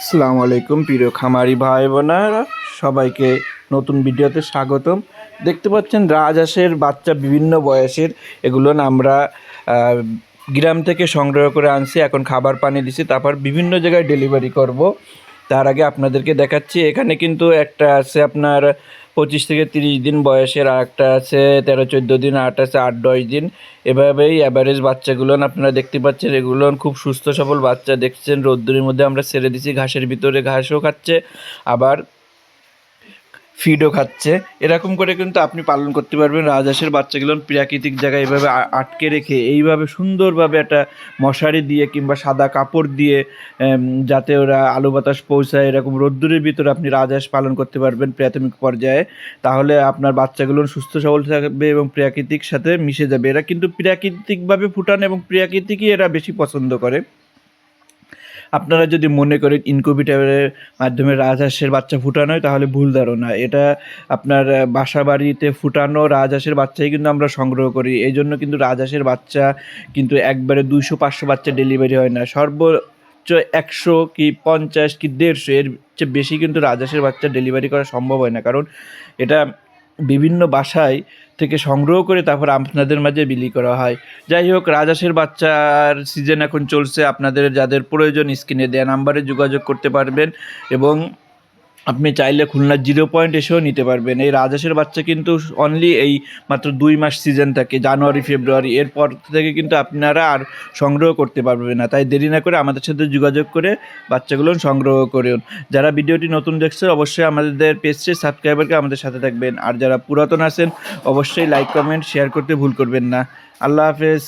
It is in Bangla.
আসসালামু আলাইকুম, প্রিয় খামারি ভাই বোনেরা। সবাইকে নতুন ভিডিওতে স্বাগতম। দেখতে পাচ্ছেন, রাজহাঁসের বাচ্চা বিভিন্ন বয়সের। এগুলো আমরা গ্রাম থেকে সংগ্রহ করে আনছি, এখন খাবার পানি দিছি, তারপর বিভিন্ন জায়গায় ডেলিভারি করব। তার আগে আপনাদেরকে দেখাচ্ছি, এখানে কিন্তু একটা আছে আপনার পঁচিশ থেকে তিরিশ দিন বয়সের, আর একটা আছে তেরো, চোদ্দ দিন একটা আছে আট, দশ দিন। এভাবেই অ্যাভারেজ বাচ্চাগুলো আপনারা দেখতে পাচ্ছেন, এগুলো খুব সুস্থ সবল বাচ্চা দেখছেন, রোদ্দুরের মধ্যে আমরা ছেড়ে দিছি, ঘাসের ভিতরে ঘাসও খাচ্ছে। আবার ফিডও খাচ্ছে। এরকম করে কিন্তু আপনি পালন করতে পারবেন। রাজহাঁসের বাচ্চাগুলো প্রাকৃতিক জায়গায় এইভাবে আটকে রেখে এইভাবে সুন্দরভাবে একটা মশারি দিয়ে কিংবা সাদা কাপড় দিয়ে যাতে ওরা আলো বাতাস পৌঁছায়, এরকম রোদ্দুরের ভিতরে আপনি রাজহাঁস পালন করতে পারবেন প্রাথমিক পর্যায়ে। তাহলে আপনার বাচ্চাগুলো সুস্থ সবল থাকবে এবং প্রাকৃতিক সাথে মিশে যাবে। এরা কিন্তু প্রাকৃতিকভাবে ফুটান এবং প্রাকৃতিকই এরা বেশি পছন্দ করে। আপনারা যদি মনে করেন ইনকিউবেটরের মাধ্যমে রাজহাঁসের বাচ্চা ফুটানো হয়, তাহলে ভুল ধারণা। এটা আপনার বাসা বাড়িতে ফুটানো রাজহাঁসের বাচ্চাই কিন্তু আমরা সংগ্রহ করি। এই জন্য কিন্তু রাজহাঁসের বাচ্চা কিন্তু একবারে দুইশো, পাঁচশো বাচ্চা ডেলিভারি হয় না। সর্বোচ্চ একশো কি পঞ্চাশ কি দেড়শো, এর চেয়ে বেশি কিন্তু রাজহাঁসের বাচ্চা ডেলিভারি করা সম্ভব হয় না। কারণ এটা বিভিন্ন বাসায় থেকে সংগ্রহ করে তারপর আপনাদের মাঝে বিলি করা হয়। যাই হোক রাজাসের বাচ্চার সিজন এখন চলছে। আপনাদের যাদের প্রয়োজন স্ক্রিনে দেওয়া নাম্বারে যোগাযোগ করতে পারবেন এবং আপনি চাইলে খুলনার জিরো পয়েন্ট এসেও নিতে পারবেন। এই রাজহাঁসের বাচ্চা কিন্তু অনলি এই মাত্র দুই মাস সিজন থাকে, জানুয়ারি, ফেব্রুয়ারি। এরপর থেকে কিন্তু আপনারা আর সংগ্রহ করতে পারবেন না। তাই দেরি না করে আমাদের সাথে যোগাযোগ করে বাচ্চাগুলো সংগ্রহ করুন। যারা ভিডিওটি নতুন দেখছে, অবশ্যই আমাদের পেজটি সাবস্ক্রাইবারকে আমাদের সাথে থাকবেন। আর যারা পুরাতন আছেন, অবশ্যই লাইক কমেন্ট শেয়ার করতে ভুল করবেন না। আল্লাহ হাফেজ।